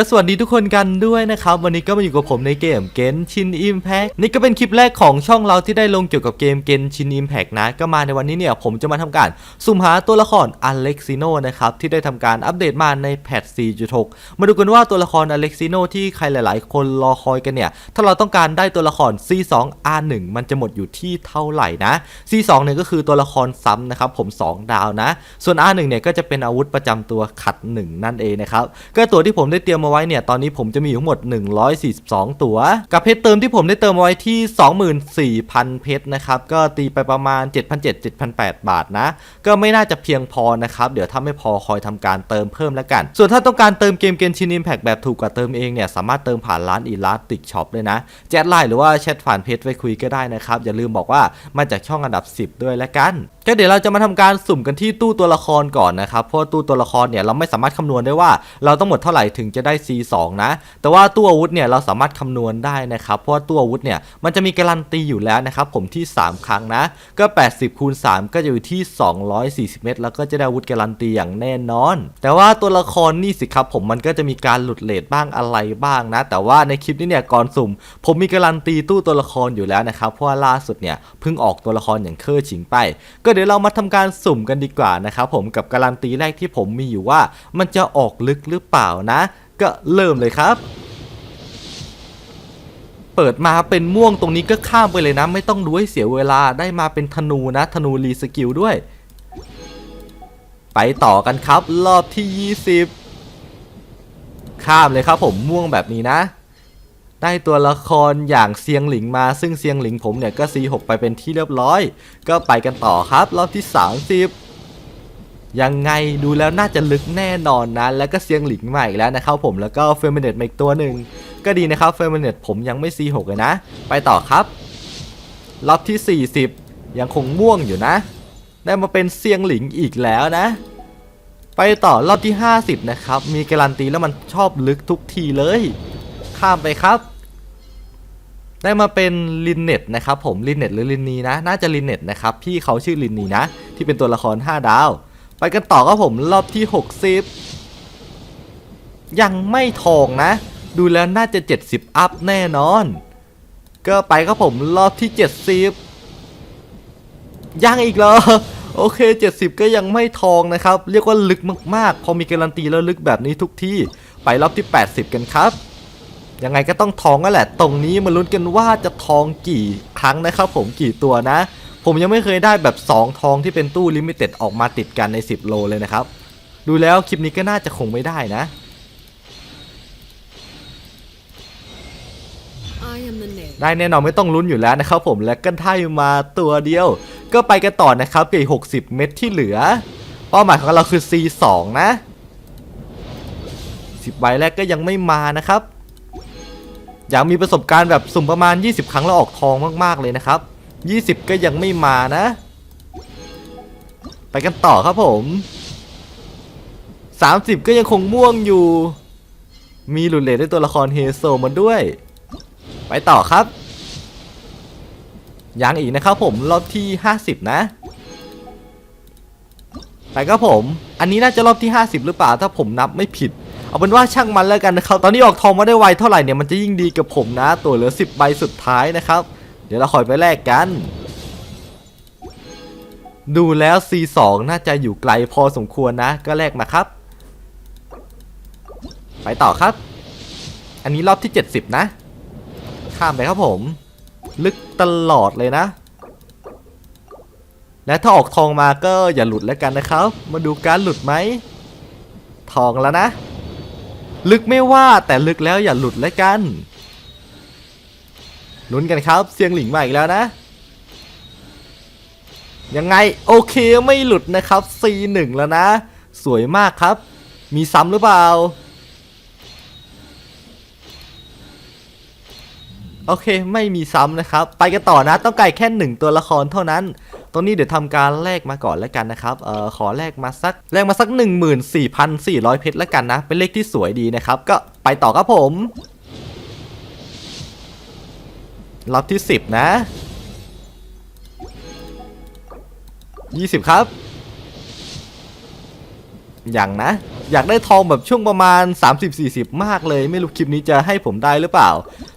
ก็สวัสดีทุกคนกันด้วยนะครับ วันนี้ก็มาอยู่กับผมในเกมเกนชินอิมแพ t นี่ก็เป็นคลิปแรกของช่องเราที่ได้ลงเกี่ยวกับเกมเกนชินอิมแพ t นะ ก็มาในวันนี้เนี่ยผมจะมาทำการสุ่มหาตัวละครอเล็กซิโนนะครับ ที่ได้ทำการอัปเดตมาในแพท 4.6 มาดูกันว่าตัวละครอเล็กซิโนที่ใครหลาย ๆ คนรอคอยกันเนี่ย ถ้าเราต้องการได้ตัวละคร C2 R1 มันจะหมดอยู่ที่เท่าไหร่นะ C2 เนี่ยก็คือตัวละครซ้ำนะครับผม 2 ดาวนะ ส่วน R1 เนี่ยก็จะเป็นอาวุธประจำตัวขัด 1 นั่นเองนะครับก็ตัวที่ผมได้เตรียมาไว้เนี่ยตอนนี้ผมจะมีอยู่ทั้งหมด 142 ตัว กับเพชรเติมที่ผมได้เติมมาไว้ที่ 24,000 เพชรนะครับก็ตีไปประมาณ 7,700-7,800 บาทนะ ก็ไม่น่าจะเพียงพอนะครับเดี๋ยวถ้าไม่พอคอยทำการเติมเพิ่มแล้วกัน ส่วนถ้าต้องการเติมเกมเกนชินอิมแพกแบบถูกกว่าเติมเองเนี่ยสามารถเติมผ่านร้านอีลาสติกช็อปเลยนะแจดไลน์หรือว่าแชทผ่านเพจไวคุยก็ได้นะครับอย่าลืมบอกว่ามาจากช่องอันดับ 10 ด้วยแล้วกัน ก็เดี๋ยวเราจะมาทำการสุ่มกันที่ตู้ตัวละครก่อนนะครับ เพราะตู้ตัวละครเนี่ยเราไม่สามารถคำนวณได้ว่า เราต้องหมดเท่าไหร่ถึงจะได้ C2 นะ แต่ว่าตู้อาวุธเนี่ยเราสามารถคำนวณได้นะครับ เพราะว่าตู้อาวุธเนี่ยมันจะมีการันตีอยู่แล้วนะครับผมที่ 3 ครั้งนะ ก็ 80คูณ3ก็จะอยู่ที่ 240 เมตร แล้วก็จะได้อาวุธการันตีอย่างแน่นอน แต่ว่าตัวละครนี่สิครับผมมันก็จะมีการหลุดเลทบ้างอะไรบ้างนะ แต่ว่าในคลิปนี้เนี่ยก่อนสุ่ม ผมมีการันตีตู้ตัวละครอยู่แล้วนะครับเพราะว่าล่าสุดเนี่ยเพิ่งออกตัวละครอย่างเคอร์ฉิงไป ก็เดี๋ยวเรามาทำการสุ่มกันดีกว่านะครับผมกับการันตีแรกที่ผมมีอยู่ว่า มันจะออกลึกหรือเปล่านะ ก็เริ่มเลยครับ เปิดมาเป็นม่วงตรงนี้ก็ข้ามไปเลยนะ ไม่ต้องดูให้เสียเวลาได้มาเป็นธนูนะ ธนูรีสกิลด้วย ไปต่อกันครับ รอบที่ 20 ข้ามเลยครับผมม่วงแบบนี้นะ ได้ตัวละครอย่างเซียงหลิงมา ซึ่งเซียงหลิงผมเนี่ยก็ C6 ไปเป็นที่เรียบร้อย ก็ไปกันต่อครับ รอบที่ 30 ยังไงดูแล้วน่าจะลึกแน่นอนนะ แล้วก็เซียงหลิงใหม่แล้วนะครับผมแล้วก็เฟอร์มิเนตมาอีกตัวหนึ่ง ก็ดีนะครับเฟอร์มิเนตผมยังไม่ C6 เลยนะ ไปต่อครับ รอบที่ 40 ยังคงม่วงอยู่นะ ได้มาเป็นเซียงหลิงอีกแล้วนะไปต่อรอบที่ 50 นะครับ มีการันตีแล้วมันชอบลึกทุกทีเลย ข้ามไปครับ ได้มาเป็นลินเน็ตนะครับผมลินเน็ตหรือลินนีนะ น่าจะลินเน็ตนะครับพี่เขาชื่อลินนีนะ ที่เป็นตัวละคร 5 ดาว ไปกันต่อครับผมรอบที่ 60 ยังไม่ทองนะ ดูแล้วน่าจะ 70 อัพแน่นอน ก็ไปครับผมรอบที่ 70 ยังอีกเหรอโอเค 70 ก็ยังไม่ทองนะครับ เรียกว่าลึกมาก ๆ พอมีการันตีแล้วลึกแบบนี้ทุกที่ ไปรอบที่ 80 กันครับ ยังไงก็ต้องทองนั่นแหละ ตรงนี้มาลุ้นกันว่าจะทองกี่ครั้งนะครับผมกี่ตัวนะ ผมยังไม่เคยได้แบบ 2 ทองที่เป็นตู้ลิมิเต็ดออกมาติดกันใน 10 โลเลยนะครับ ดูแล้วคลิปนี้ก็น่าจะคงไม่ได้นะ I am the name. ได้แน่นอนไม่ต้องลุ้นอยู่แล้วนะครับผมและก็ได้มาตัวเดียว ก็ไปกันต่อนะครับเกี่ย60เม็ดที่เหลือ เป้าหมายของเราคือ C2 นะ10ใบแรกก็ยังไม่มานะครับ อยากมีประสบการณ์แบบสุ่มประมาณ 20 ครั้งแล้วออกทองมากๆเลยนะครับ 20 ก็ยังไม่มานะ ไปกันต่อครับผม 30 ก็ยังคงม่วงอยู่ มีหลุดเลทด้วยตัวละครเฮโซมันด้วย ไปต่อครับยังอีกนะครับผมรอบที่ 50 นะไปครับผม อันนี้น่าจะรอบที่ 50 หรือเปล่าถ้าผมนับไม่ผิด เอาเป็นว่าช่างมันแล้วกันนะครับ ตอนนี้ออกทองมาได้ไวเท่าไหร่เนี่ยมันจะยิ่งดีกับผมนะ ตัวเหลือ 10 ใบสุดท้ายนะครับ เดี๋ยวเราคอยไปแลกกัน ดูแล้ว C2 น่าจะอยู่ไกลพอสมควรนะ ก็แลกมาครับ ไปต่อครับ อันนี้รอบที่ 70 นะ ข้ามไปครับผม ลึกตลอดเลยนะและถ้าออกทองมาก็อย่าหลุดแล้วกันนะครับ มาดูการหลุดไหม ทองแล้วนะ ลึกไม่ว่าแต่ลึกแล้วอย่าหลุดแล้วกันลุ้นกันครับเสียงหลิงมาอีกแล้วนะ ยังไงโอเคไม่หลุดนะครับ C1 แล้วนะ สวยมากครับ มีซ้ำหรือเปล่า โอเคไม่มีซ้ำนะครับ ไปกันต่อนะ ต้องไก่แค่หนึ่งตัวละครเท่านั้น ตรงนี้เดี๋ยวทำการแลกมาก่อนแล้วกันนะครับเอ่อขอแลกมาสักแลกมาสัก 14,400 เพชรแล้วกันนะ เป็นเลขที่สวยดีนะครับ ก็ไปต่อครับผมรอบที่ 10 นะ 20 ครับ อยังนะ อยากได้ทองแบบช่วงประมาณ 30-40 มากเลย ไม่รู้คลิปนี้จะให้ผมได้หรือเปล่า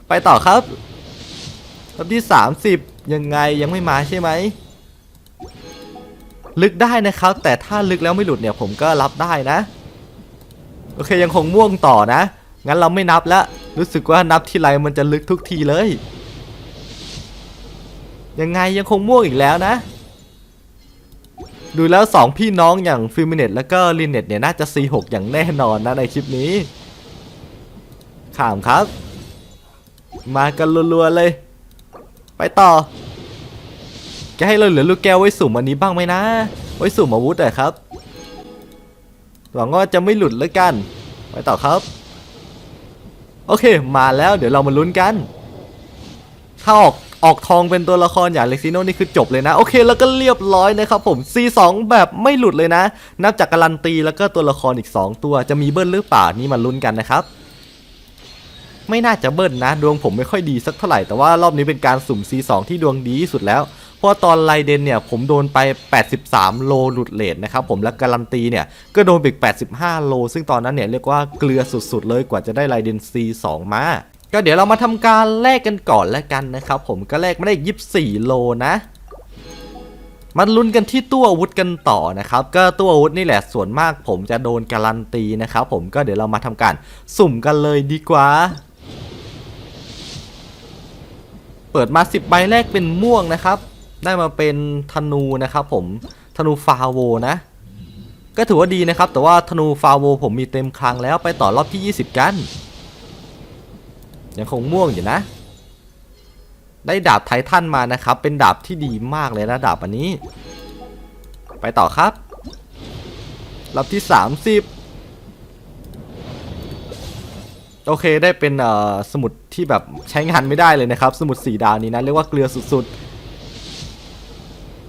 ไปต่อครับรอบที่ 30 ยังไงยังไม่มาใช่ไหม ลึกได้นะครับ แต่ถ้าลึกแล้วไม่หลุดเนี่ยผมก็รับได้นะ โอเคยังคงม่วงต่อนะ งั้นเราไม่นับแล้วรู้สึกว่านับทีไรมันจะลึกทุกทีเลย ยังไงยังคงม่วงอีกแล้วนะ ดูแล้วสองพี่น้องอย่างฟิมิเนตแล้วก็ลินเน็ตเนี่ยน่าจะ C6 อย่างแน่นอนนะในคลิปนี้ขามครับ มากันรัวๆเลย ไปต่อ จะให้เราเหลือลูกแก้วไว้สุ่มอันนี้บ้างไหมนะ ไว้สุ่มอาวุธอะครับ หวังว่าจะไม่หลุดแล้วกัน ไปต่อครับ โอเค มาแล้วเดี๋ยวเรามาลุ้นกัน ถ้าออกออกทองเป็นตัวละครอย่างเล็กซิโนนี่คือจบเลยนะ โอเคแล้วก็เรียบร้อยนะครับผม C2 แบบไม่หลุดเลยนะ นับจากการันตีแล้วก็ตัวละครอีก 2 ตัวจะมีเบิ้ลหรือเปล่านี่มาลุ้นกันนะครับ ไม่น่าจะเบิ้ลนะ ดวงผมไม่ค่อยดีสักเท่าไหร่แต่ว่ารอบนี้เป็นการสุ่ม C2 ที่ดวงดีที่สุดแล้ว เพราะตอนไลเดนเนี่ยผมโดนไป 83 โลหลุดเลทนะครับผมและการันตีเนี่ยก็โดนไปอีก 85 โล ซึ่งตอนนั้นเนี่ยเรียกว่าเกลือสุดๆ เลยกว่าจะได้ไลเดน C2 มาก็เดี๋ยวเรามาทำการแลกกันก่อนแล้วกันนะครับผมก็แลกไม่ได้ 24 โลนะมาลุ้นกันที่ตู้อาวุธกันต่อนะครับ ก็ตู้อาวุธนี่แหละส่วนมากผมจะโดนการันตีนะครับผมก็เดี๋ยวเรามาทำการสุ่มกันเลยดีกว่า เปิดมา 10 ใบแรกเป็นม่วงนะครับ ได้มาเป็นธนูนะครับผมธนูฟาโวนะ ก็ถือว่าดีนะครับ แต่ว่าธนูฟาโวผมมีเต็มคลังแล้วไปต่อรอบที่ 20 กัน ยังคงม่วงอยู่นะ ได้ดาบไททันมานะครับ เป็นดาบที่ดีมากเลยนะดาบอันนี้ ไปต่อครับรอบที่ 30 โอเคได้เป็นสมุดที่แบบใช้งานไม่ได้เลยนะครับ สมุดสีดาวนี้นะ เรียกว่าเกลือสุดๆ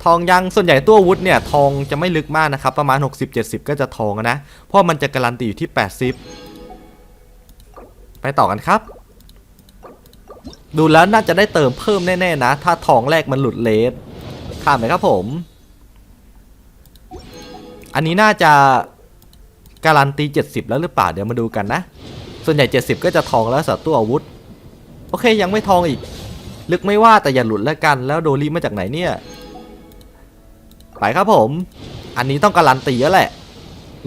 ทองยังส่วนใหญ่ตัววุธเนี่ยทองจะไม่ลึกมากนะครับ ประมาณ 60-70 ก็จะทองนะ เพราะมันจะการันตีอยู่ที่ 80 ไปต่อกันครับ ดูแล้วน่าจะได้เติมเพิ่มแน่ๆนะ ถ้าทองแรกมันหลุดเลสข้ามไปครับผม อันนี้น่าจะการันตี 70 แล้วหรือเปล่าเดี๋ยวมาดูกันนะ ส่วนใหญ่ 70 ก็จะทองแล้วสัตว์ตัวอาวุธ โอเคยังไม่ทองอีก ลึกไม่ว่าแต่อย่าหลุดแล้วกัน แล้วโดรีมาจากไหนเนี่ย ไปครับผม อันนี้ต้องการันตีแล้วแหละ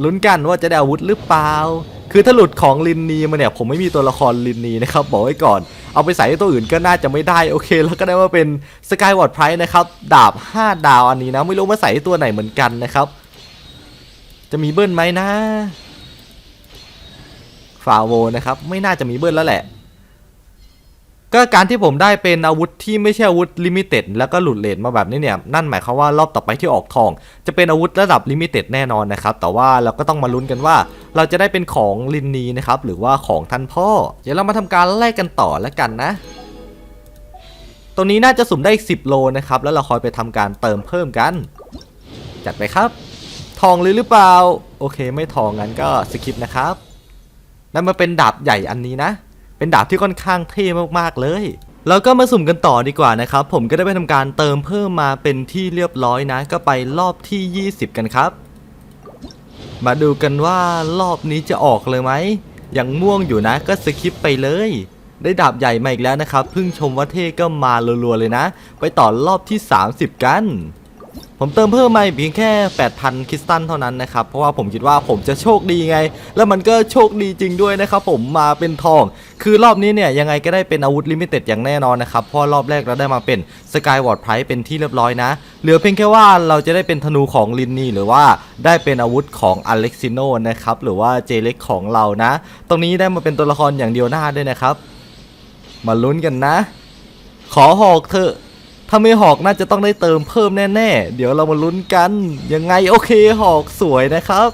ลุ้นกันว่าจะได้อาวุธหรือเปล่า คือถ้าหลุดของลินนีมาเนี่ย ผมไม่มีตัวละครลินนีนะครับบอกไว้ก่อน เอาไปใส่ตัวอื่นก็น่าจะไม่ได้โอเค แล้วก็ได้มาเป็นสกายวอร์ดไพรส์นะครับ ดาบ 5 ดาวอันนี้นะ ไม่รู้มาใส่ตัวไหนเหมือนกันนะครับ จะมีเบิ้ลไหมนะฟาโวนะครับ ไม่น่าจะมีเบิ้ลแล้วแหละ ก็การที่ผมได้เป็นอาวุธที่ไม่ใช่อาวุธลิมิเต็ดแล้วก็หลุดเลนมาแบบนี้เนี่ยนั่นหมายความว่ารอบต่อไปที่ออกทอง จะเป็นอาวุธระดับลิมิเต็ดแน่นอนนะครับแต่ว่าเราก็ต้องมาลุ้นกันว่า เราจะได้เป็นของลินนีนะครับหรือว่าของท่านพ่อ เดี๋ยวเรามาทำการแลกกันต่อแล้วกันนะตรงนี้น่าจะสุ่มได้อีก10 โลนะครับ แล้วเราคอยไปทำการเติมเพิ่มกัน จัดไปครับ ทองเลยหรือเปล่า โอเคไม่ทองงั้นก็สคิปนะครับนั่นมาเป็นดาบใหญ่อันนี้นะ เป็นดาบที่ค่อนข้างเท่มากๆเลย แล้วก็มาสุ่มกันต่อดีกว่านะครับ ผมก็ได้ไปทำการเติมเพิ่มมาเป็นที่เรียบร้อยนะ ก็ไปรอบที่ 20 กันครับ มาดูกันว่ารอบนี้จะออกเลยไหมยังม่วงอยู่นะก็สคิปไปเลย ได้ดาบใหญ่มาอีกแล้วนะครับเพิ่งชมว่าเท่ก็มารัวๆเลยนะ ไปต่อรอบที่ 30 กัน ผมเติมเพิ่มมาเพียงแค่ 8,000 คริสตัลเท่านั้นนะครับ เพราะว่าผมคิดว่าผมจะโชคดีไง แล้วมันก็โชคดีจริงด้วยนะครับผมมาเป็นทอง คือรอบนี้เนี่ยยังไงก็ได้เป็นอาวุธลิมิเต็ดอย่างแน่นอนนะครับ เพราะรอบแรกเราได้มาเป็นสกายวอร์ดไพรส์เป็นที่เรียบร้อยนะ เหลือเพียงแค่ว่าเราจะได้เป็นธนูของลินนี่หรือว่าได้เป็นอาวุธของอเล็กซิโนนะครับ หรือว่าเจเล็กของเรานะ ตรงนี้ได้มาเป็นตัวละครอย่างเดียวหน้าด้วยนะครับ มาลุ้นกันนะ ขอหอกเถอะ ถ้าไม่หอกน่าจะต้องได้เติมเพิ่มแน่ ๆ เดี๋ยวเรามาลุ้นกัน ยังไงโอเคหอกสวยนะครับ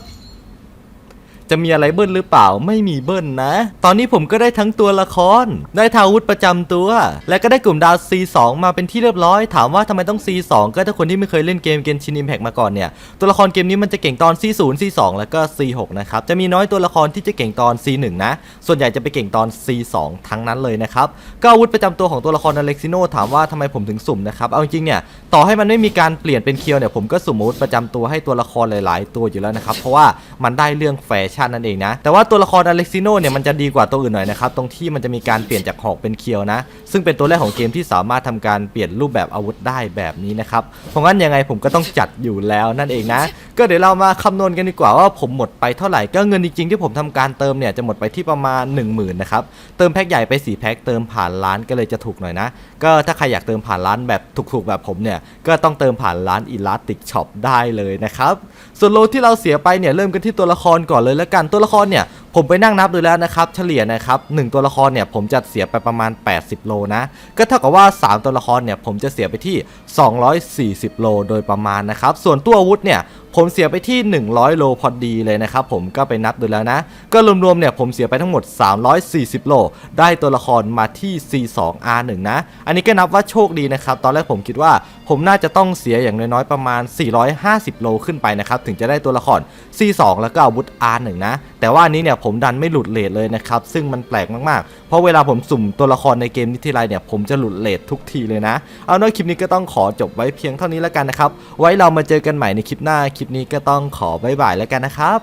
จะมีอะไรเบิ้ลหรือเปล่าไม่มีเบิ้ลนะ ตอนนี้ผมก็ได้ทั้งตัวละคร ได้ทาวุธประจำตัว และก็ได้กลุ่มดาว C2 มาเป็นที่เรียบร้อย ถามว่าทำไมต้อง C2 ก็ถ้าคนที่ไม่เคยเล่นเกมเกนชินอิมแพกมาก่อนเนี่ย ตัวละครเกมนี้มันจะเก่งตอน C0 C2 แล้วก็ C6 นะครับ จะมีน้อยตัวละครที่จะเก่งตอน C1 นะ ส่วนใหญ่จะไปเก่งตอน C2 ทั้งนั้นเลยนะครับ ก็อาวุธประจำตัวของตัวละครอเล็กซิโนถามว่าทำไมผมถึงสุ่มนะครับ เอาจริงเนี่ย ต่อให้มันไม่มีการเปลี่ยนเป็นเคียวเนี่ย ผมก็สุ่มอาวุธประจำตัวให้ตัวละครหลาย ๆ ตัวอยู่แล้วนะครับ เพราะว่ามันได้เรื่องแฟชัชันนั่นเองนะ แต่ว่าตัวละครอเล็กซิโนเนี่ยมันจะดีกว่าตัวอื่นหน่อยนะครับ ตรงที่มันจะมีการเปลี่ยนจากหอกเป็นเคียวนะ ซึ่งเป็นตัวแรกของเกมที่สามารถทำการเปลี่ยนรูปแบบอาวุธได้แบบนี้นะครับ เพราะงั้นยังไงผมก็ต้องจัดอยู่แล้วนั่นเองนะ ก็เดี๋ยวเรามาคำนวณกันดีกว่าว่าผมหมดไปเท่าไหร่ ก็เงินจริงๆที่ผมทำการเติมเนี่ยจะหมดไปที่ประมาณ 1 0,000นะครับ เติมแพ็คใหญ่ไป4แพ็คเติมผ่านร้านก็เลยจะถูกหน่อยนะ ก็ถ้าใครอยากเติมผ่านร้านแบบถูกๆแบบผมเนี่ย ก็ต้องเติมผ่านร้าน Elastic Shop ได้เลยนะครับ ส่วนโลที่เราเสียไปเนี่ยเริ่มกันที่ตัวละครก่อนเลยแล้วกันตัวละครเนี่ยผมไปนั่งนับดูแล้วนะครับเฉลี่ยนะครับหนึ่งตัวละครเนี่ยผมจะเสียไปประมาณ 80 โลนะ ก็เท่ากับว่า 3 ตัวละครเนี่ยผมจะเสียไปที่ 240 โลโดยประมาณนะครับส่วนตัวอาวุธเนี่ย ผมเสียไปที่ 100 โลพอดีเลยนะครับผมก็ไปนับดูแล้วนะ ก็รวมๆเนี่ยผมเสียไปทั้งหมด 340 โล ได้ตัวละครมาที่ C2R1 นะ อันนี้ก็นับว่าโชคดีนะครับ ตอนแรกผมคิดว่าผมน่าจะต้องเสียอย่างน้อยๆประมาณ 450 โลขึ้นไปนะครับ ถึงจะได้ตัวละคร C2 แล้วก็อาวุธ R1 นะ แต่ว่าอันนี้เนี่ยผมดันไม่หลุดเลทเลยนะครับ ซึ่งมันแปลกมากๆ เพราะเวลาผมสุ่มตัวละครในเกมนี้ทีไรเนี่ยผมจะหลุดเลททุกทีเลยนะ เอาเนอะคลิปนี้ก็ต้องขอจบไว้เพียงเท่านี้แล้วกันนะครับ ไว้เรามาเจอกันใหม่ในคลิปหน้าลิปนี้ก็ต้องขอบายบายแล้วกันนะครับ